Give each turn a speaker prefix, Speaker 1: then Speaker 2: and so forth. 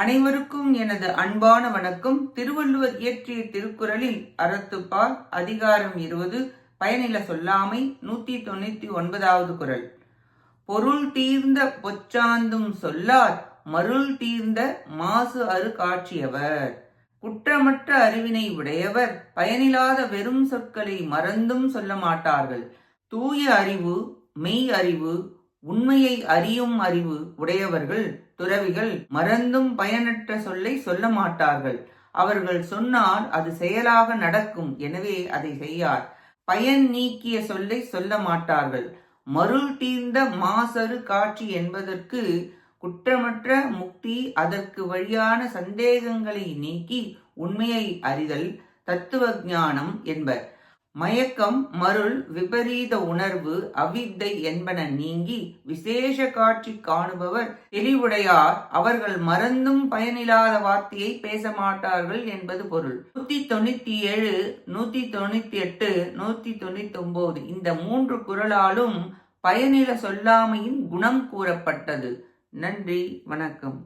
Speaker 1: அனைவருக்கும் எனது அன்பான வணக்கம். திருவள்ளுவர் இயற்றிய திருக்குறளில் அறத்துப்பால் அதிகாரம் இருபது பயனில சொல்லாமை நூத்தி தொண்ணூத்தி ஒன்பதாவது குரல் பொருள் தீர்ந்த பொச்சாந்தும் சொல்லார் மருள் தீர்ந்த மாசு அரு காட்சியவர். குற்றமற்ற அறிவினை உடையவர் பயனில்லாத வெறும் சொற்களை மறந்தும் சொல்ல மாட்டார்கள். தூய அறிவு மெய் அறிவு உண்மையை அறியும் அறிவு உடையவர்கள் துறவிகள் மறந்தும் பயனற்ற சொல்லை சொல்ல மாட்டார்கள். அவர்கள் சொன்னால் அது செயலாக நடக்கும் எனவே அதை செய்யார். பயன் நீக்கிய சொல்லை சொல்ல மாட்டார்கள். மருள் தீர்ந்த மாசரு காட்சி என்பதற்கு குற்றமற்ற முக்தி அதற்கு வழியான சந்தேகங்களை நீக்கி உண்மையை அறிதல் தத்துவ ஞானம் என்பர். மயக்கம் மருள் விபரீத உணர்வு அவித்தை என்பன நீங்கி விசேஷ காட்சி காணுபவர் தெளிவுடையார். அவர்கள் மறந்தும் பயனில்லாத வார்த்தையை பேச மாட்டார்கள் என்பது பொருள். நூத்தி தொண்ணூத்தி ஏழு நூத்தி தொண்ணூத்தி எட்டு நூத்தி தொண்ணூத்தி ஒன்பது இந்த மூன்று குரலாலும் பயனில சொல்லாமையின் குணம் கூறப்பட்டது. நன்றி வணக்கம்.